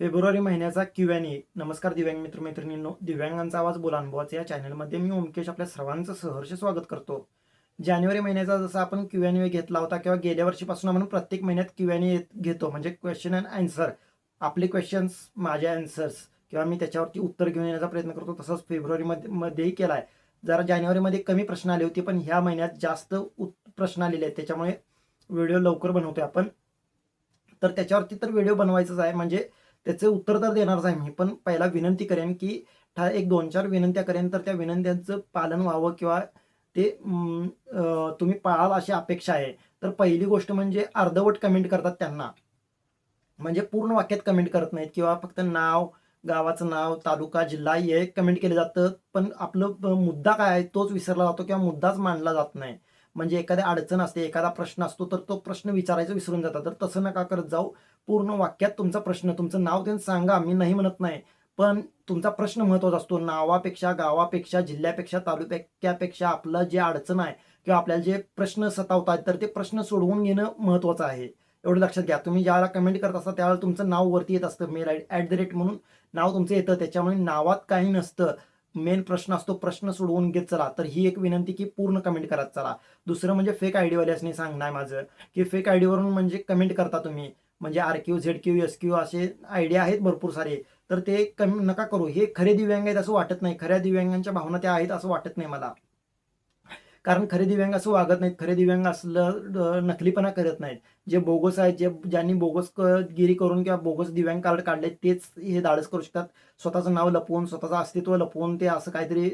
February महिन्याचा Q N A नमस्कार दिव्यांग मित्र मैत्रिणींनो दिव्यांगांचा आवाज बोला. अनुभवाचा या चॅनलमध्ये मी ओमकेश आपल्या सर्वांचं सहर्ष स्वागत करतो. जानेवारी महिन्याचा जसा आपण क्यू एन ए घेतला होता किंवा गेल्या वर्षीपासून आपण प्रत्येक महिन्यात क्यू एन ए घेतो. म्हणजे क्वेश्चन अँड आन्सर आपले क्वेश्चन्स माझे आन्सर्स किंवा मी त्याच्यावरती उत्तर घेऊन येण्याचा प्रयत्न करतो. तसंच फेब्रुवारीमध्ये मध्येही केला आहे जरा जानेवारीमध्ये कमी प्रश्न आले होते पण ह्या महिन्यात जास्त उत- प्रश्न आलेले आहेत. त्याच्यामुळे व्हिडिओ लवकर बनवतोय आपण. तर त्याच्यावरती तर व्हिडिओ बनवायचाच आहे. म्हणजे त्याचं उत्तर तर देणारच आहे मी पण पहिला विनंती करेन की ठा- एक दोन चार विनंत्या करेन तर त्या विनंत्यांचं पालन व्हावं किंवा ते तुम्ही पाळाल अशी अपेक्षा आहे. तर पहिली गोष्ट म्हणजे अर्धवट कमेंट करतात त्यांना. म्हणजे पूर्ण वाक्यात कमेंट करत नाहीत किंवा फक्त नाव गावाचं नाव तालुका जिल्हा हे कमेंट केलं जातं. पण आपलं मुद्दा काय आहे तोच विसरला जातो किंवा मुद्दाच मांडला जात नाही. म्हणजे एखाद्या अडचण असते एखादा प्रश्न असतो तर तो प्रश्न विचारायचा विसरून जातात. तर तसं नका करत जाऊ. पूर्ण वाक्यात तुमचा प्रश्न तुमचं नाव त्यांनी सांगा मी नाही म्हणत नाही. पण तुमचा प्रश्न महत्त्वाचा असतो नावापेक्षा गावापेक्षा जिल्ह्यापेक्षा तालुक्यापेक्षा आपलं जे अडचण आहे किंवा आपल्याला जे प्रश्न सतावतात तर ते प्रश्न सोडवून घेणं महत्वाचं आहे. एवढं लक्षात घ्या. तुम्ही ज्यावेळेला कमेंट करत असता त्यावेळेला तुमचं नाव वरती येत असतं. Mail I at the rate म्हणून नाव तुमचं येतं. त्याच्यामुळे नावात काही नसतं. मेन प्रश्न असतो प्रश्न सोडवून घेत चला. तर ही एक विनंती की पूर्ण कमेंट करत चला. दुसरं म्हणजे फेक आय सांगणार माझं. की फेक आयडीवरून म्हणजे कमेंट करता तुम्ही. म्हणजे R Q Z Q S Q असे आयडिया आहेत भरपूर सारे. तर ते कमी नका करू. हे खरे दिव्यांग आहेत असं वाटत नाही. खऱ्या दिव्यांगांच्या भावना त्या आहेत असं वाटत नाही मला. कारण खरे दिव्यांग असं वागत नाहीत. खरे दिव्यांग असलं नकलीपणा करत नाहीत. जे बोगस आहेत जे ज्यांनी बोगस गिरी करून किंवा बोगस दिव्यांग कार्ड काढले तेच हे धाडस करू शकतात. स्वतःचं नाव लपवून स्वतःचं अस्तित्व लपवून ते असं काहीतरी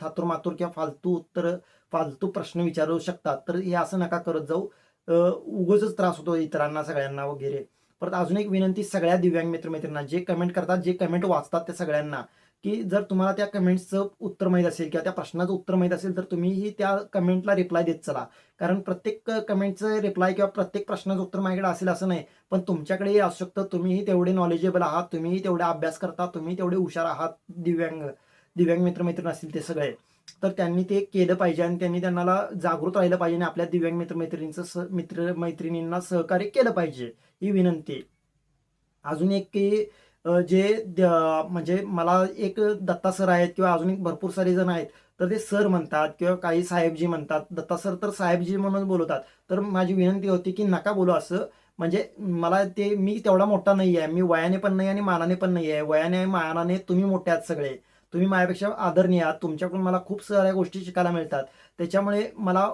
थातूर मातूर किंवा फालतू उत्तर फालतू प्रश्न विचारू शकतात. तर हे असं नका करत जाऊ. उगच त्रास होतो इतरांना सगळ्यांना वगैरे. परत अजून एक विनंती सगळ्या दिव्यांग मित्रमैत्रिणींना जे कमेंट करतात जे कमेंट वाचतात त्या सगळ्यांना की जर तुम्हाला त्या कमेंट्सचं उत्तर माहीत असेल किंवा त्या प्रश्नाचं उत्तर माहीत असेल तर तुम्हीही त्या कमेंटला रिप्लाय देत चला. कारण प्रत्येक कमेंटचं रिप्लाय किंवा प्रत्येक प्रश्नाचं उत्तर माझ्याकडे असेल असं नाही पण तुमच्याकडेही असू शकतं तुम्हीही तेवढे नॉलेजेबल आहात तुम्हीही तेवढे अभ्यास करता तुम्ही तेवढे हुशार आहात दिव्यांग दिव्यांग मित्रमैत्रीण असतील ते सगळे. तर त्यांनी ते केलं पाहिजे आणि त्यांनी त्यांना जागृत राहिलं पाहिजे आणि आपल्या दिव्यांग मित्रमैत्रिणींचं स मित्र मैत्रिणींना सहकार्य केलं पाहिजे ही विनंती अजून एक की जे म्हणजे मला एक दत्ता सर आहेत किंवा अजून एक भरपूर सारे जण आहेत तर ते सर म्हणतात किंवा काही साहेबजी म्हणतात. दत्ता सर तर साहेबजी म्हणून बोलवतात. तर माझी विनंती होती की नका बोलू असं. म्हणजे मला ते मी तेवढा मोठा नाही आहे. मी वयाने पण नाही आणि मानाने पण नाही आहे. वयाने मानाने तुम्ही मोठे आहात सगळे. तुम्ही माझ्यापेक्षा आदरणीय आहात. तुमच्याकडून मला खूप साऱ्या गोष्टी शिकायला मिळतात. त्याच्यामुळे मला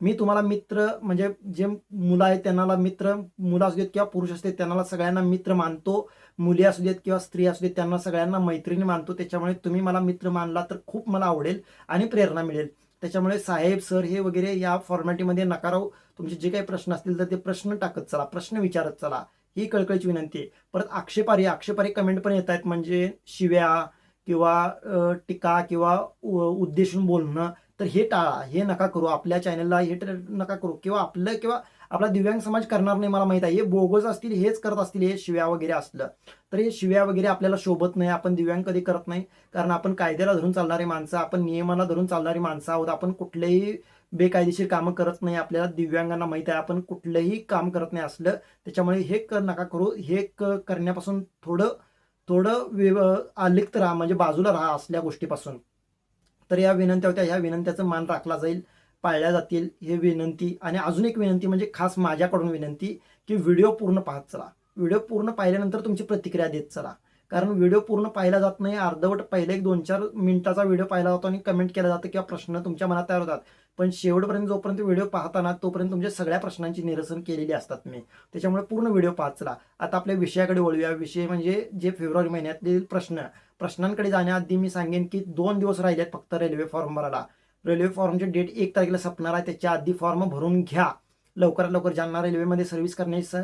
मी तुम्हाला मित्र म्हणजे जे मुलं आहेत त्यांना मित्र मुलं असू देत किंवा पुरुष असते त्यांना सगळ्यांना मित्र मानतो. मुली असू देत किंवा स्त्री असू देत त्यांना सगळ्यांना मैत्रिणी मानतो. त्याच्यामुळे तुम्ही मला मित्र मानला तर खूप मला आवडेल आणि प्रेरणा मिळेल. त्याच्यामुळे साहेब सर हे वगैरे या फॉर्मॅटिमध्ये नकाराव तुमचे जे काही प्रश्न असतील तर ते प्रश्न टाकत चला प्रश्न विचारत चला. ही कळकळीची विनंती आहे. परत आक्षेपारी आक्षेपारी कमेंट पण येत आहेत. म्हणजे शिव्या किंवा टीका किंवा उद्देशून बोलणं तर हे टाळा. हे नका करू. आपल्या चॅनलला हे नका करू. किंवा आपलं किंवा आपला दिव्यांग समाज करणार नाही मला माहीत आहे. हे बोगस असतील हेच करत असतील हे शिव्या वगैरे असलं तर हे शिव्या वगैरे आपल्याला शोभत नाही. आपण दिव्यांग कधी करत नाही. कारण आपण कायद्याला धरून चालणारी माणसं आपण नियमाला धरून चालणारी माणसं आहोत. आपण कुठलेही बेकायदेशीर कामं करत नाही. आपल्याला दिव्यांगांना माहीत आहे. आपण कुठलंही काम करत नाही असलं. त्याच्यामुळे हे कर नका करू. हे क करण्यापासून थोडं थोडं व्यव आलिक्त राहा म्हणजे बाजूला राहा असल्या गोष्टीपासून. तर या विनंत्या होत्या ह्या विनंत्याचं मान राखला जाईल पाळल्या जातील हे विनंती. आणि अजून एक विनंती म्हणजे खास माझ्याकडून विनंती की व्हिडिओ पूर्ण पाहत चला. व्हिडिओ पूर्ण पाहिल्यानंतर तुमची प्रतिक्रिया देत चला. कारण व्हिडिओ पूर्ण पाहिला जात नाही. अर्धवट पहिले एक दोन चार मिनिटाचा व्हिडिओ पाहिला जातो आणि कमेंट केला जातं किंवा प्रश्न तुमच्या मनात तयार होतात. पण शेवटपर्यंत जोपर्यंत व्हिडिओ पाहताना तोपर्यंत तुमच्या सगळ्या प्रश्नांची निरसन केलेली असतात मी त्याच्यामुळे पूर्ण व्हिडिओ पाहत चला. आता आपल्या विषयाकडे वळूया. विषय म्हणजे जे फेब्रुवारी महिन्यातील प्रश्न. प्रश्नांकडे जाण्याआधी मी सांगेन की दोन दिवस राहिलेत फक्त रेल्वे फॉर्म भरायला. रेल्वे फॉर्मचे डेट एक तारखेला संपणार आहे. त्याच्या आधी फॉर्म भरून घ्या. लवकरात लवकर ज्यांना रेल्वेमध्ये सर्व्हिस करण्याची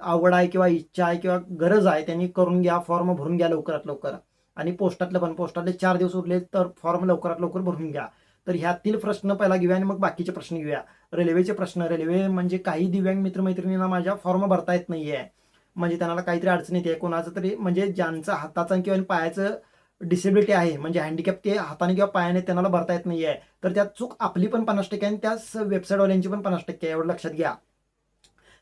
आवड आहे किंवा इच्छा आहे किंवा गरज आहे त्यांनी करून घ्या फॉर्म भरून घ्या लवकरात लवकर. आणि पोस्टातलं पण पोस्टातले चार दिवस उरले तर फॉर्म लवकरात लवकर भरून घ्या. तर ह्यातील प्रश्न पहिला घेऊया आणि मग बाकीचे प्रश्न घेऊया. रेल्वेचे प्रश्न रेल्वे म्हणजे काही दिव्यांग मित्रमैत्रिणींना माझ्या फॉर्म भरता येत नाही आहे म्हणजे त्यांना काहीतरी अडचण येते कोणाचं तरी म्हणजे ज्यांचं हाताचं किंवा पायाचं डिसेबिलिटी आहे म्हणजे हँडिकॅप ते हाताने किंवा पायाने त्यांना भरता येत नाही आहे तर त्यात चूक आपली पण पन्नास टक्के आहे आणि त्याच वेबसाईटवाल्यांची पण पन्नास टक्के आहे एवढं लक्षात घ्या.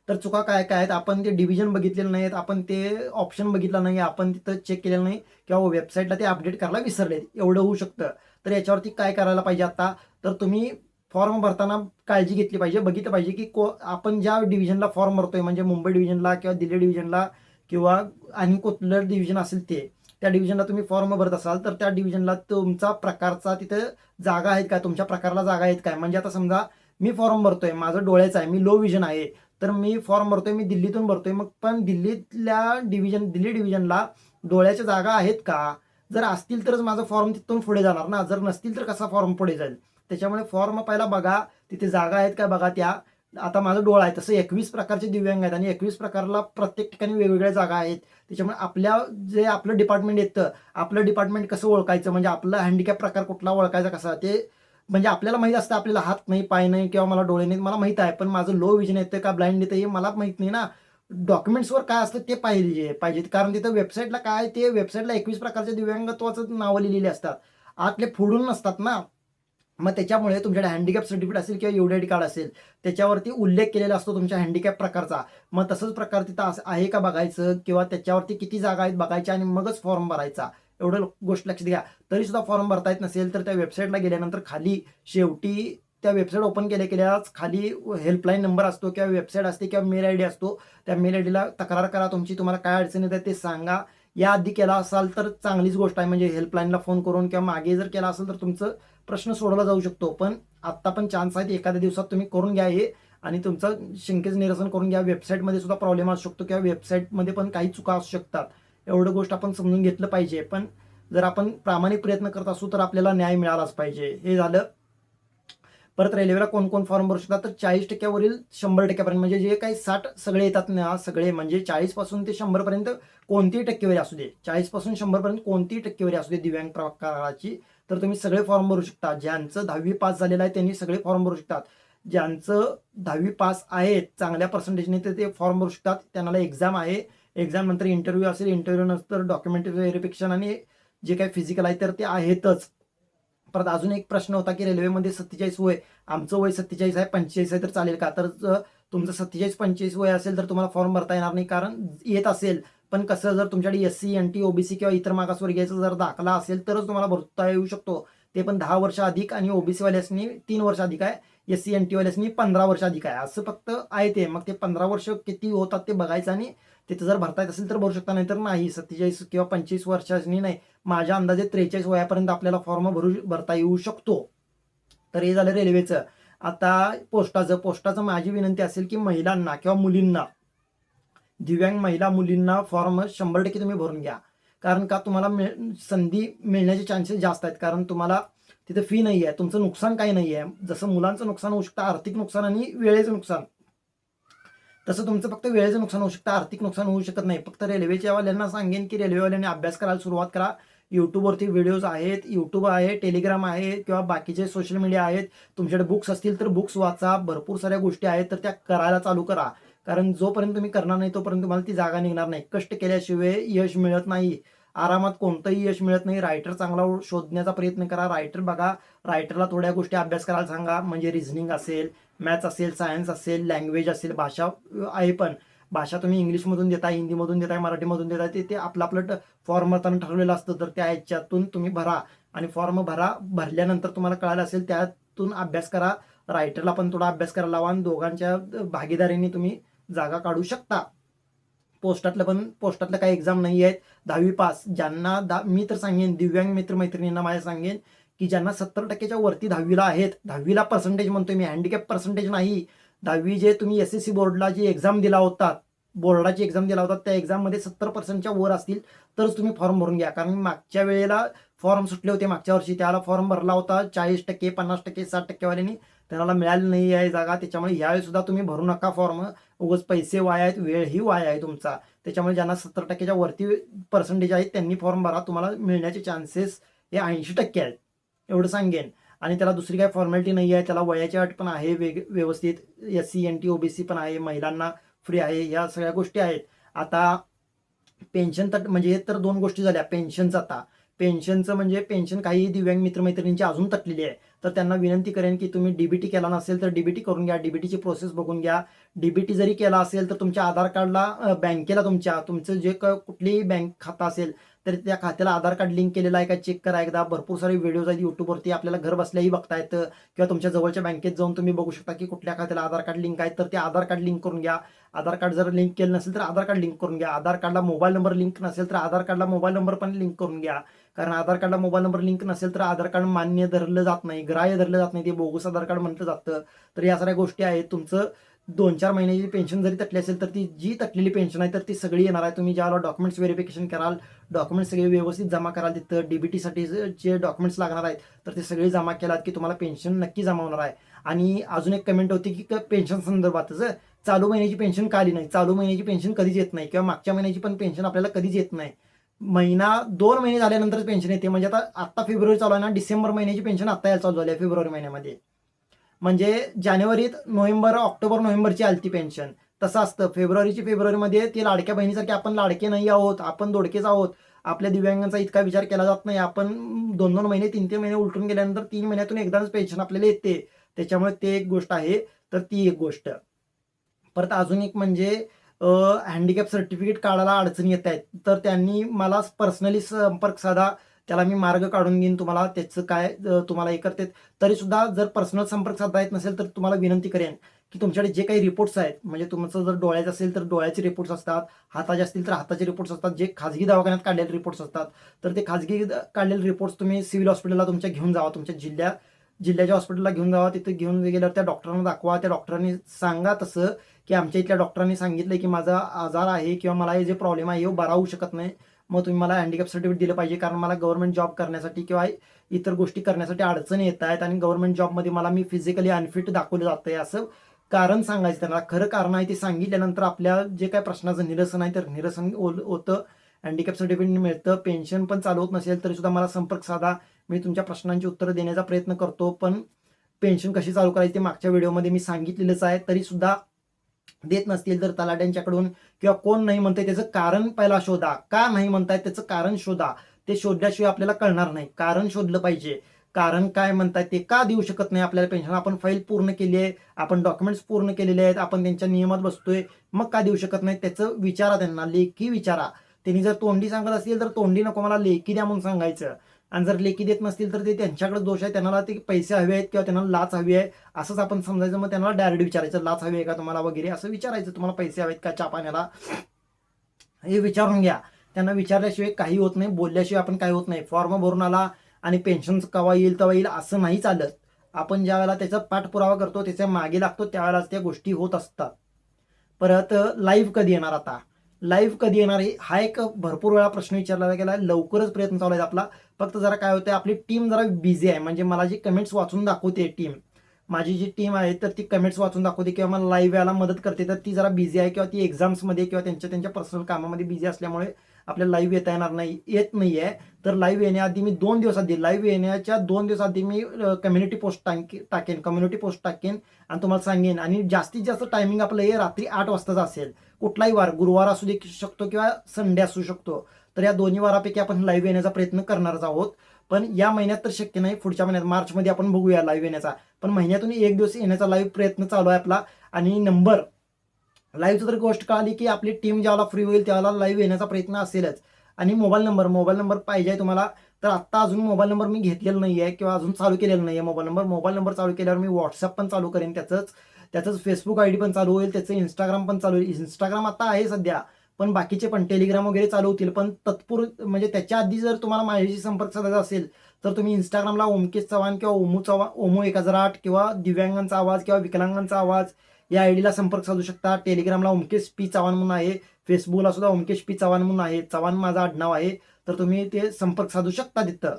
तर चुका काय काय आहेत? आपण ते डिव्हिजन बघितलेलं नाही आहेत. आपण ते ऑप्शन बघितलं नाही. आपण तिथं चेक केलेलं नाही. किंवा वेबसाईटला ते अपडेट करायला विसरले एवढं होऊ शकतं. तर याच्यावरती काय करायला पाहिजे आता? तर तुम्ही फॉर्म भरताना काळजी घेतली पाहिजे. बघितलं पाहिजे की को आपण ज्या डिव्हिजनला फॉर्म भरतोय म्हणजे मुंबई डिव्हिजनला किंवा दिल्ली डिव्हिजनला किंवा आणि कुठलं डिव्हिजन असेल ते त्या डिव्हिजनला तुम्ही फॉर्म भरत असाल तर त्या डिव्हिजनला तुमचा प्रकारचा तिथे जागा आहेत काय तुमच्या प्रकारला जागा आहेत काय? म्हणजे आता समजा मी फॉर्म भरतोय. माझं डोळ्याचं आहे. मी लो विजन आहे. तर मी फॉर्म भरतोय मी दिल्लीतून भरतोय. मग पण दिल्लीतल्या डिव्हिजन दिल्ली डिव्हिजनला डोळ्याच्या जागा आहेत का? जर असतील तरच माझं फॉर्म तिथून पुढे जाणार ना. जर नसतील तर कसा फॉर्म पुढे जाईल? त्याच्यामुळे फॉर्म पहिला बघा तिथे जागा आहेत का बघा त्या. आता माझं डोळा आहे तसं एकवीस प्रकारचे दिव्यांग आहेत आणि एकवीस प्रकारला प्रत्येक ठिकाणी वेगवेगळ्या जागा आहेत. त्याच्यामुळे आपल्या जे आपलं डिपार्टमेंट येतं आपलं डिपार्टमेंट कसं ओळखायचं? म्हणजे आपलं हँडिकॅप प्रकार कुठला ओळखायचा कसा? ते म्हणजे आपल्याला माहीत असतं आपल्याला हात नाही पाय नाही किंवा मला डोळे नाहीत मला माहीत आहे. पण माझं लो विजन येतं का ब्लाइंड येतं हे मला माहीत नाही ना. डॉक्युमेंट्सवर काय असतं ते पाहिजे पाहिजेत कारण तिथं वेबसाईटला काय ते वेबसाईटला एकवीस प्रकारच्या दिव्यांगत्वाचं नावं लिहिलेली असतात. आतले फोडून नसतात ना. मग त्याच्यामुळे तुमच्याकडे हँडिकॅप सर्टिफिकेट असेल किंवा युडेड कार्ड असेल त्याच्यावरती उल्लेख केलेला असतो तुमच्या हँडिकॅप प्रकारचा. मग तसंच प्रकार तिथं असं आहे का बघायचं? किंवा त्याच्यावरती किती जागा आहेत बघायच्या आणि मगच फॉर्म भरायचा. एवढं गोष्ट लक्ष घ्या. तरी सुद्धा फॉर्म भरता येत नसेल तर त्या वेबसाईटला गेल्यानंतर खाली शेवटी त्या वेबसाईट ओपन केल्या केल्याच खाली हेल्पलाईन नंबर असतो किंवा वेबसाईट असते किंवा मेल आय डी असतो त्या मेल आय डीला तक्रार करा. तुमची तुम्हाला काय अडचण येते ते सांगा. या आधी केला असाल तर चांगलीच गोष्ट आहे. म्हणजे हेल्पलाईनला फोन करून किंवा मागे जर केला असेल तर तुमचं प्रश्न सोडवला जाऊ शकतो. पण आत्ता पण चान्स आहेत. एखाद्या दिवसात तुम्ही करून घ्या हे. आणि तुमचं शंकेचं निरसन करून घ्या. वेबसाईटमध्ये सुद्धा प्रॉब्लेम असू शकतो किंवा वेबसाईटमध्ये पण काही चुका असू शकतात. एवढं गोष्ट आपण समजून घेतलं पाहिजे. पण जर आपण प्रामाणिक प्रयत्न करत असू तर आपल्याला न्याय मिळालाच पाहिजे. हे झालं. परत रेल्वेला कोण कोण फॉर्म भरू शकतात? तर चाळीस टक्क्यावरील शंभर टक्क्यापर्यंत. म्हणजे जे काही साठ सगळे येतात ना सगळे म्हणजे चाळीसपासून ते शंभर पर्यंत कोणतीही टक्केवारी असू दे. चाळीसपासून शंभर पर्यंत कोणतीही टक्केवारी असू दे दिव्यांग प्रकाराची. तर तुम्ही सगळे फॉर्म भरू शकता. ज्यांचं दहावी पास झालेलं आहे त्यांनी सगळे फॉर्म भरू शकतात. ज्यांचं दहावी पास आहेत चांगल्या पर्सेंटेजने तर ते फॉर्म भरू शकतात. त्यांना एक्झाम आहे. एक्झाम नंतर इंटरव्ह्यू असेल इंटरव्ह्यू नंतर डॉक्युमेंट व्हेरिफिकेशन आणि जे काही फिजिकल आहे तर ते आहेतच. परत अजून एक प्रश्न होता की रेल्वेमध्ये सत्तेचाळीस वय आमचं वय सत्तेचाळीस आहे पंचेचाळीस आहे तर चालेल का? तर तुमचं सत्तेचाळीस पंचेचाळीस वय असेल तर तुम्हाला फॉर्म भरता येणार नाही कारण येत असेल. पण कसं जर तुमच्याकडे S C N T OBC किंवा इतर मागासवर्गीयाचा जर दाखला असेल तरच तुम्हाला भरता येऊ शकतो. ते पण दहा वर्ष अधिक आणि ओबीसी वाल्यासनी तीन वर्ष अधिक आहे एस सी एन टी वाल्यासनी पंधरा वर्ष अधिक आहे. असं फक्त आहे ते. मग ते पंधरा वर्ष किती होतात ते बघायचं आणि तिथं जर भरता येत असेल तर भरू शकता नाही तर नाही. सत्तेचाळीस किंवा पंचवीस वर्षांनी नाही. माझ्या अंदाजे त्रेचाळीस वयापर्यंत आपल्याला फॉर्म भरू भरता येऊ शकतो. तर हे झालं रेल्वेचं आता पोस्टाचं पोस्टाचं माझी विनंती असेल की महिलांना किंवा मुलींना दिव्यांग महिला मुलींना फॉर्म शंभर टक्के तुम्ही भरून घ्या. कारण का तुम्हाला मिळ संधी मिळण्याचे चान्सेस जास्त आहेत. कारण तुम्हाला तिथे फी नाही आहे तुमचं नुकसान काही नाही आहे जसं मुलांचं नुकसान होऊ शकतं आर्थिक नुकसान आणि वेळेचं नुकसान. तसं तुमचं फक्त वेळेचं नुकसान होऊ शकतं आर्थिक नुकसान होऊ शकत नाही. फक्त रेल्वेच्या वाल्यांना सांगेन की रेल्वेवाल्यांनी अभ्यास करायला सुरुवात करा. यूट्यूबवरती व्हिडिओज आहेत यूट्यूब आहे टेलिग्राम आहे किंवा बाकीचे सोशल मीडिया आहेत. तुमच्याकडे बुक्स असतील तर बुक्स वाचा भरपूर साऱ्या गोष्टी आहेत तर त्या करायला चालू करा. कारण जोपर्यंत तुम्ही करणार नाही तोपर्यंत तुम्हाला ती जागा निघणार नाही. कष्ट केल्याशिवाय यश मिळत नाही. आरामात कोणतंही यश मिळत नाही. रायटर चांगला शोधण्याचा प्रयत्न करा. रायटर बघा. रायटरला थोड्या गोष्टी अभ्यास करायला सांगा. म्हणजे रिझनिंग असेल मॅथ्स असेल सायन्स असेल लँग्वेज असेल भाषा आहे पण. भाषा तुम्ही इंग्लिशमधून देताय हिंदीमधून देताय मराठीमधून देताय ते ते आपलं आपलं फॉर्म त्यांना ठरवलेलं असतं तर त्या ह्याच्यातून तुम्ही भरा. आणि फॉर्म भरा. भरल्यानंतर तुम्हाला कळालं असेल त्यातून अभ्यास करा. रायटरला पण थोडा अभ्यास करायला लावा. आणि दोघांच्या भागीदारीने तुम्ही जागा काढू शकता. पोस्टातलं पण पोस्टातलं काही एक्झाम नाही आहेत. दहावी पास. ज्यांना दा मी तर सांगेन दिव्यांग मित्र मैत्रिणींना माझ्या सांगेन की ज्यांना सत्तर टक्क्याच्या वरती दहावीला आहेत दहावीला पर्सेंटेज म्हणतोय मी हँडिकॅप पर्सेंटेज नाही. दहावी जे तुम्ही एस एस सी बोर्डला जी एक्झाम दिला होता बोर्डाची एक्झाम दिला होता त्या एक्झाममध्ये सत्तर पर्सेंटच्या वर असतील तरच तुम्ही फॉर्म भरून घ्या. कारण मागच्या वेळेला फॉर्म सुटले होते मागच्या वर्षी त्याला फॉर्म भरला होता चाळीस टक्के पन्नास टक्के साठ टक्केवाल्यांनी. त्यांना मिळाली नाही आहे जागा त्याच्यामुळे यावेळी सुद्धा तुम्ही भरू नका फॉर्म उगाच पैसे वाया आहेत वेळही वाया आहे तुमचा. त्याच्यामुळे ज्यांना सत्तर टक्क्याच्या वरती पर्सेंटेज आहेत त्यांनी फॉर्म भरा. तुम्हाला मिळण्याचे चान्सेस हे ऐंशी टक्के आहेत. एवढं सांगेन. आणि त्याला दुसरी काही फॉर्मॅलिटी नाही आहे. त्याला वयाची अट पण आहे वेग व्यवस्थित. S C N T OBC पण आहे. महिलांना फ्री आहे. या सगळ्या गोष्टी आहेत. आता पेन्शन तर म्हणजे तर दोन गोष्टी झाल्या. पेन्शनचं आता. पेन्शनचं म्हणजे पेन्शन काही दिव्यांग मित्रमैत्रिणींची अजून तटलेली आहे. तर त्यांना विनंती करेन की तुम्ही डीबीटी केला नसेल तर डीबीटी करून घ्या. डीबीटीची प्रोसेस बघून घ्या. डीबीटी जरी केला असेल तर तुमच्या आधार कार्डला बँकेला तुमच्या. तुमचं जे कुठलीही बँक खातं असेल तर त्या खात्याला आधार कार्ड लिंक केलेलं आहे का चेक करा एकदा. भरपूर सारे व्हिडिओज आहेत युट्यूबवरती आपल्याला घर बसल्याही बघता येतं किंवा तुमच्या जवळच्या बँकेत जाऊन तुम्ही बघू शकता की कुठल्या खात्याला आधार कार्ड लिंक आहे. तर ते आधार कार्ड लिंक करून घ्या. आधार कार्ड जर लिंक केलं नसेल तर आधार कार्ड लिंक करून घ्या. आधार कार्डला मोबाईल नंबर लिंक नसेल तर आधार कार्डला मोबाईल नंबर पण लिंक करून घ्या. कारण आधार कार्डला मोबाईल नंबर लिंक नसेल तर आधार कार्ड मान्य धरलं जात नाही ग्राह्य धरलं जात नाही ते बोगस आधार कार्ड म्हटलं जातं. तर या सगळ्या गोष्टी आहेत. तुमचं दोन चार महिन्याची पेन्शन जरी तटली असेल तर ती जी तटलेली पेन्शन आहे तर ती सगळी येणार आहे. तुम्ही ज्याला डॉक्युमेंट्स व्हेरिफिकेशन कराल डॉक्युमेंट्स सगळे व्यवस्थित जमा कराल तिथं. डीबीटीसाठी जे डॉक्युमेंट्स लागणार आहेत तर ते सगळे जमा केलात की तुम्हाला पेन्शन नक्की जमा होणार आहे. आणि अजून एक कमेंट होती की पेन्शन संदर्भातच चालू महिन्याची पेन्शन का आली नाही? चालू महिन्याची पेन्शन कधीच येत नाही किंवा मागच्या महिन्याची पण पेन्शन आपल्याला कधीच येत नाही. महिना दोन महिने झाल्यानंतरच पेन्शन येते. म्हणजे आता आत्ता फेब्रुवारी चालू आहे ना डिसेंबर महिन्याची पेन्शन आत्ता यायला चालू झाली आहे फेब्रुवारी महिन्यामध्ये. म्हणजे जानेवारीत नोव्हेंबर ऑक्टोबर नोव्हेंबरची आलती पेन्शन तसं असतं. फेब्रुवारीची फेब्रुवारीमध्ये ती लाडक्या बहिणीसारखी आपण लाडके नाही आहोत आपण दोडकेच आहोत. आपल्या दिव्यांगांचा इतका विचार केला जात नाही. आपण दोन दोन महिने तीन तीन महिने उलटून गेल्यानंतर तीन महिन्यातून एकदाच पेन्शन आपल्याला येते. त्याच्यामुळे ते एक गोष्ट आहे. तर ती एक गोष्ट. परत अजून एक म्हणजे हँडिकॅप सर्टिफिकेट काढायला अडचणी येत आहेत. तर त्यांनी मला पर्सनली संपर्क साधा. त्याला मी मार्ग काढून देईन तुम्हाला. त्याचं काय तुम्हाला हे करते. तरी सुद्धा जर पर्सनल संपर्क साधता येत नसेल तर तुम्हाला विनंती करेन की तुमच्याकडे जे काही रिपोर्ट्स आहेत म्हणजे तुमचं जर डोळ्याचं असेल तर डोळ्याचे रिपोर्ट्स असतात. हाताचे असतील तर हाताचे रिपोर्ट्स असतात. जे खाजगी दवाखान्यात काढलेले रिपोर्ट्स असतात. तर ते खाजगी काढलेले रिपोर्ट्स तुम्ही सिव्हिल हॉस्पिटलला तुमच्या घेऊन जावा. तुमच्या जिल्ह्या जिल्ह्याच्या हॉस्पिटलला घेऊन जावा तिथे घेऊन गेल्यावर त्या डॉक्टरांना दाखवा. त्या डॉक्टरांनी सांगा तसं की आमच्या इथल्या डॉक्टरांनी सांगितलं की माझा आजार आहे किंवा मला हे जे प्रॉब्लेम आहे हे बरा होऊ शकत नाही. मग तुम्ही मला हँडिकॅप सर्टिफिकेट दिलं पाहिजे कारण मला गव्हर्नमेंट जॉब करण्यासाठी किंवा इतर गोष्टी करण्यासाठी अडचणी येत आहेत आणि गव्हर्नमेंट जॉबमध्ये मला मी फिजिकली अनफिट दाखवलं जातं आहे असं कारण सांगायचं त्यांना. खरं कारण आहे ते सांगितल्यानंतर आपल्या जे काही प्रश्नाचं निरसन आहे तर निरसन होतं हँडिकॅप सर्टिफिकेट मिळतं. पेन्शन पण चालू होत नसेल तरी सुद्धा मला संपर्क साधा. मी तुमच्या प्रश्नांची उत्तरं देण्याचा प्रयत्न करतो पण पेन्शन कशी चालू करायची ते मागच्या व्हिडिओमध्ये मी सांगितलेलंच आहे. तरी सुद्धा देत नसतील तर तलाट्यांच्याकडून किंवा कोण नाही म्हणतंय त्याचं कारण पहिला शोधा. का नाही म्हणताय त्याचं कारण शोधा. ते शोधल्याशिवाय आपल्याला कळणार नाही. कारण शोधलं पाहिजे. कारण काय म्हणताय ते का देऊ शकत नाही आपल्याला पेन्शन? आपण फाईल पूर्ण केली आहे आपण डॉक्युमेंट्स पूर्ण केलेले आहेत आपण त्यांच्या नियमात बसतोय. मग का देऊ शकत नाही? त्याचं विचारा त्यांना. लेखी विचारा. त्यांनी जर तोंडी सांगत असतील तर तोंडी नको मला लेखी द्या म्हणून सांगायचं. आणि जर लेखी देत नसतील तर ते त्यांच्याकडे दोष आहे. त्यांना ते पैसे हवे आहेत किंवा त्यांना लाच हवी आहे. असंच आपण समजायचं मग त्यांना डायरेक्ट विचारायचं लाच हवी आहे का तुम्हाला वगैरे? असं विचारायचं तुम्हाला पैसे हवेत का चहा पाण्याला? हे विचारून घ्या. त्यांना विचारल्याशिवाय काही होत नाही. बोलल्याशिवाय आपण काही होत नाही. फॉर्म भरून आला आणि पेन्शन कवा येईल तेव्हा येईल असं नाही चालत. आपण ज्या वेळेला त्याचा पाठपुरावा करतो त्याच्यामागे लागतो त्यावेळेलाच त्या गोष्टी होत असतात. परत लाईव्ह कधी येणार आता? लाईव्ह कधी येणार आहे? हा एक भरपूर वेळा प्रश्न विचारला गेला. लवकरच प्रयत्न चालू आहे आपला. फक्त जरा काय होतं आपली टीम जरा बिझी आहे. म्हणजे मला जी कमेंट्स वाचून दाखवते टीम माझी जी टीम आहे तर ती कमेंट्स वाचून दाखवते किंवा मला लाईव्ह यायला मदत करते. तर ती जरा बिझी आहे किंवा ती एक्झाम्समध्ये किंवा त्यांच्या त्यांच्या पर्सनल कामामध्ये बिझी असल्यामुळे आपल्या लाईव्ह येता येणार नाही येत नाही आहे तर लाईव्ह येण्याआधी मी दोन दिवस आधी लाईव्ह येण्याच्या दोन दिवस आधी मी कम्युनिटी पोस्ट टाके टाकेन कम्युनिटी पोस्ट टाकेन आणि तुम्हाला सांगेन. आणि जास्तीत जास्त टायमिंग आपलं हे रात्री आठ वाजताचं असेल. कुठलाही वार गुरुवार असू दे शकतो किंवा संडे असू शकतो. तर या दोन्ही वारापैकी आपण लाईव्ह येण्याचा प्रयत्न करणारच आहोत. पण या महिन्यात तर शक्य नाही. पुढच्या महिन्यात मार्चमध्ये आपण बघूया लाईव्ह येण्याचा. पण महिन्यातून एक दिवस येण्याचा लाईव्ह प्रयत्न चालू आहे आपला. आणि नंबर लाईव्हची तर गोष्ट कळाली की आपली टीम ज्याला फ्री होईल त्यावेळेला लाईव्ह येण्याचा प्रयत्न असेलच. आणि मोबाईल नंबर मोबाईल नंबर पाहिजे आहे तुम्हाला. तर आत्ता अजून मोबाईल नंबर मी घेतलेला नाही आहे किंवा अजून चालू केलेला नाही आहे मोबाईल नंबर. मोबाईल नंबर चालू केल्यावर मी व्हॉट्सअप पण चालू करेन त्याचंच. त्याचंच फेसबुक आय डी पण चालू होईल त्याचं इंस्टाग्राम पण चालू होईल. इंस्टाग्राम आता आहे सध्या पण बाकीचे पण टेलिग्राम वगैरे चालू होतील. पण तत्पूर म्हणजे त्याच्या आधी जर तुम्हाला माझ्याशी संपर्क साधायचा असेल तर तुम्ही इंस्टाग्रामला ओमकेश चव्हाण किंवा ओमू चव्हाण ओमू एक हजार आठ किंवा दिव्यांगांचा आवाज किंवा विकलांगांचा आवाज या आय डीला संपर्क साधू शकता. टेलिग्रामला ओमकेश पी चव्हाण म्हणून आहे. फेसबुकला सुद्धा ओमकेश पी चव्हाण म्हणून आहे. चव्हाण माझं आडनाव आहे. तर तुम्ही ते संपर्क साधू शकता तिथं.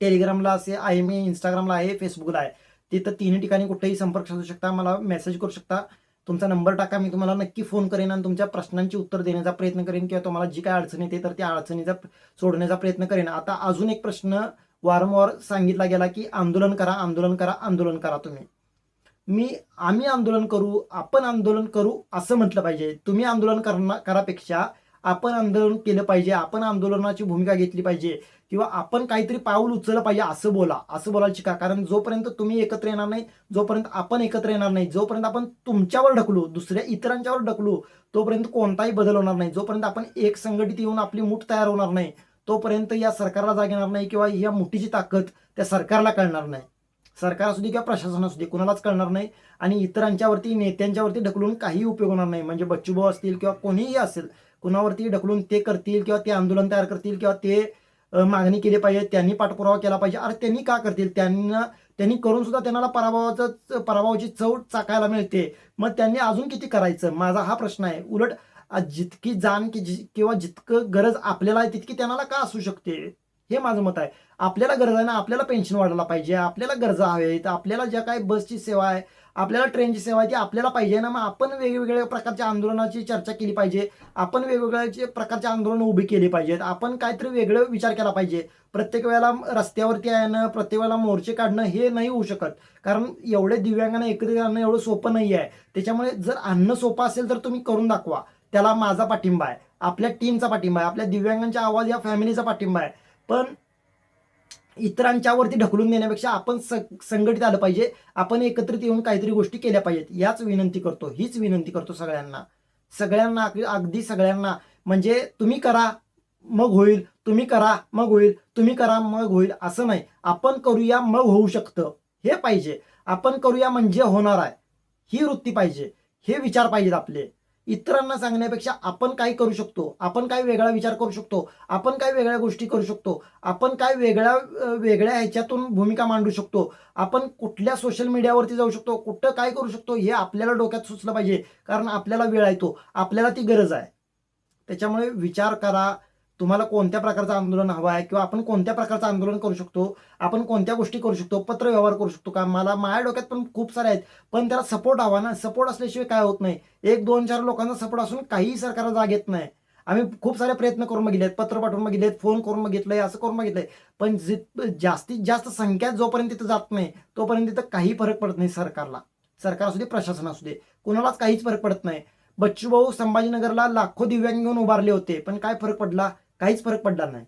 टेलिग्रामला असे आहे मी इंस्टाग्रामला आहे फेसबुकला आहे. तिथं तिन्ही ठिकाणी कुठेही संपर्क साधू शकता. मला मेसेज करू शकता. तुमचा नंबर टाका. मी तुम्हाला नक्की फोन करेन आणि तुमच्या प्रश्नांची उत्तर देण्याचा प्रयत्न करेन किंवा तुम्हाला जी काय अडचण येते तर त्या अडचणीचा सोडण्याचा प्रयत्न करेन. आता अजून एक प्रश्न वारंवार सांगितला गेला की आंदोलन करा आंदोलन करा आंदोलन करा तुम्ही. मी आम्ही आंदोलन करू आपण आंदोलन करू असं म्हटलं पाहिजे. तुम्ही आंदोलन करणार करापेक्षा आपण आंदोलन केलं पाहिजे आपण आंदोलनाची भूमिका घेतली पाहिजे किंवा आपण काहीतरी पाऊल उचललं पाहिजे असं बोला असं बोलायची का कारण जोपर्यंत तुम्ही एकत्र येणार नाही जोपर्यंत आपण एकत्र येणार नाही जोपर्यंत आपण तुमच्यावर ढकलू दुसऱ्या इतरांच्यावर ढकलू तोपर्यंत कोणताही बदल होणार नाही. जोपर्यंत आपण एक संघटित येऊन आपली मूठ तयार होणार नाही तोपर्यंत या सरकारला जाग येणार नाही किंवा या मुठीची ताकद त्या सरकारला कळणार नाही. सरकार असू दे किंवा प्रशासन असू दे कुणालाच कळणार नाही. आणि इतरांच्यावरती नेत्यांच्यावरती ढकलून काही उपयोग होणार नाही. म्हणजे बच्चूभाऊ असतील किंवा कोणीही असेल कुणावरती ढकलून ते करतील किंवा ते आंदोलन तयार करतील किंवा ते मागणी केली पाहिजे त्यांनी पाठपुरावा केला पाहिजे. अरे त्यांनी का करतील? त्यांना त्यांनी करून सुद्धा त्यांना पराभवाचा पराभवाची चव चाकायला मिळते. मग त्यांनी अजून किती करायचं? माझा हा प्रश्न आहे. उलट जितकी जाण की जि- किंवा जितकं गरज आपल्याला आहे तितकी त्यांना का असू शकते? हे माझं मत आहे. आपल्याला गरज आहे ना आपल्याला पेन्शन वाढायला पाहिजे. आपल्याला गरजा हव्यात आपल्याला ज्या काही बसची सेवा आहे आपल्याला ट्रेनची सेवा आहे ती आपल्याला पाहिजे ना. मग आपण वेगवेगळ्या प्रकारच्या आंदोलनाची चर्चा केली पाहिजे. आपण वेगवेगळ्या प्रकारचे आंदोलन उभी केली पाहिजेत. आपण काहीतरी वेगळं विचार केला पाहिजे. प्रत्येक वेळेला रस्त्यावरती येणं प्रत्येक वेळेला मोर्चे काढणं हे नाही होऊ शकत. कारण एवढे दिव्यांगांना एकत्रित आणणं एवढं सोपं नाही आहे. त्याच्यामुळे जर आणणं सोपं असेल तर तुम्ही करून दाखवा. त्याला माझा पाठिंबा आहे. आपल्या टीमचा पाठिंबा आहे. आपल्या दिव्यांगांच्या आवाज या फॅमिलीचा पाठिंबा आहे. पण इतरांच्यावरती ढकलून देण्यापेक्षा आपण संघटित आलं पाहिजे. आपण एकत्रित येऊन काहीतरी गोष्टी केल्या पाहिजेत. याच विनंती करतो. हीच विनंती करतो सगळ्यांना. सगळ्यांना अगदी सगळ्यांना. म्हणजे तुम्ही करा मग होईल. तुम्ही करा मग होईल. तुम्ही करा मग होईल. असं नाही. आपण करूया मग होऊ शकतं. हे पाहिजे. आपण करूया म्हणजे होणार आहे. ही वृत्ती पाहिजे. हे विचार पाहिजेत आपले. इतरांना सांगण्यापेक्षा आपण काय करू शकतो? आपण काय वेगळा विचार करू शकतो? आपण काय वेगळ्या गोष्टी करू शकतो? आपण काय वेगळ्या वेगळ्या ह्याच्यातून भूमिका मांडू शकतो? आपण कुठल्या सोशल मीडियावरती जाऊ शकतो? कुठं काय करू शकतो? हे आपल्याला डोक्यात सुचलं पाहिजे. कारण आपल्याला वेळ येतो आपल्याला ती गरज आहे. त्याच्यामुळे विचार करा तुम्हाला कोणत्या प्रकारचं आंदोलन हवं आहे किंवा आपण कोणत्या प्रकारचं आंदोलन करू शकतो? आपण कोणत्या गोष्टी करू शकतो? पत्र व्यवहार करू शकतो का? मला माझ्या डोक्यात पण खूप सारे आहेत. पण त्याला सपोर्ट हवा ना. सपोर्ट असल्याशिवाय काय होत नाही. एक दोन चार लोकांचा सपोर्ट असून काहीही सरकारला जाग येत नाही. आम्ही खूप सारे प्रयत्न करून बघितलेत. पत्र पाठवून बघितलेत. फोन करून बघितलंय. असं करून बघितलंय. पण जित जास्तीत जास्त संख्या जोपर्यंत तिथं जात नाही तोपर्यंत तिथं काही फरक पडत नाही सरकारला. सरकार असू दे प्रशासन असू दे. कुणालाच काहीच फरक पडत नाही. बच्चूभाऊ संभाजीनगरला लाखो दिव्यांग घेऊन उभारले होते. पण काय फरक पडला? काहीच फरक पडला नाही.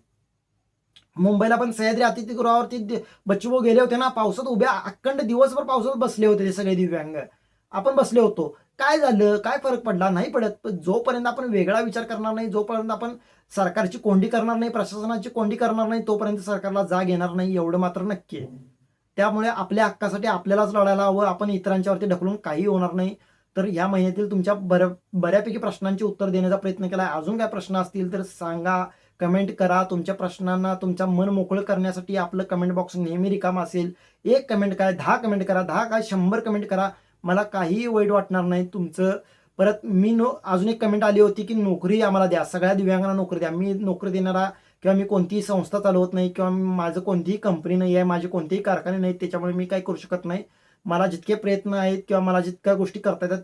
मुंबईला पण सह्याद्री अतिथीगृहावरती बच्चू बच्चूभाऊ गेले होते ना पावसात उभ्या अखंड दिवसभर पावसात बसले होते ते सगळे दिव्यांग. आपण बसले होतो. काय झालं? काय फरक पडला? नाही पडत. पण जोपर्यंत आपण वेगळा विचार करणार नाही जोपर्यंत आपण सरकारची कोंडी करणार नाही प्रशासनाची कोंडी करणार नाही तोपर्यंत सरकारला जाग येणार नाही एवढं मात्र नक्की आहे. त्यामुळे आपल्या हक्कासाठी आपल्यालाच लढायला हवं. आपण इतरांच्यावरती ढकलून काही होणार नाही. तर या महिन्यातील तुमच्या बऱ्या बऱ्यापैकी प्रश्नांची उत्तर देण्याचा प्रयत्न केला. अजून काय प्रश्न असतील तर सांगा. कमेंट करा. तुमच्या प्रश्नांना तुमच्या मन मोकळं करण्यासाठी आपलं कमेंट बॉक्स नेहमी रिकाम असेल. एक कमेंट काय दहा कमेंट करा दहा काय शंभर कमेंट करा. मला काहीही वाईट वाटणार नाही. तुमचं परत मी नो अजून एक कमेंट आली होती की नोकरी आम्हाला द्या. सगळ्या दिव्यांगांना नोकरी द्या. मी नोकरी देणारा किंवा मी कोणतीही संस्था चालवत नाही किंवा माझं कोणतीही कंपनी नाही आहे माझे कोणतेही कारखाने नाहीत त्याच्यामुळे मी काही करू शकत नाही. मला जितके प्रयत्न आहेत किंवा मला जितक्या गोष्टी करता येतात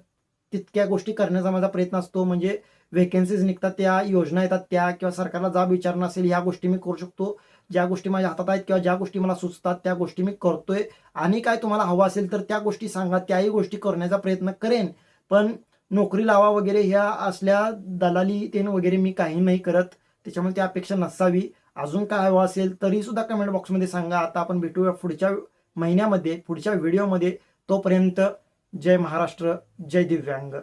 तितक्या गोष्टी करण्याचा माझा प्रयत्न असतो. म्हणजे वेकेन्सीज निघतात त्या योजना येतात त्या किंवा सरकारला जाब विचारणं असेल ह्या गोष्टी मी करू शकतो. ज्या गोष्टी माझ्या हातात आहेत किंवा ज्या गोष्टी मला सुचतात त्या गोष्टी मी करतोय. आणि काय तुम्हाला हवं असेल तर त्या गोष्टी सांगा त्याही गोष्टी करण्याचा प्रयत्न करेन. पण नोकरी लावा वगैरे ह्या असल्या दलाली तेन वगैरे मी काही नाही करत. त्याच्यामुळे ती अपेक्षा नसावी. अजून काय हवं असेल तरी सुद्धा कमेंट बॉक्समध्ये सांगा. आता आपण भेटूया पुढच्या महिन्यामध्ये पुढच्या व्हिडिओमध्ये तोपर्यंत जय महाराष्ट्र जय दिव्यांग.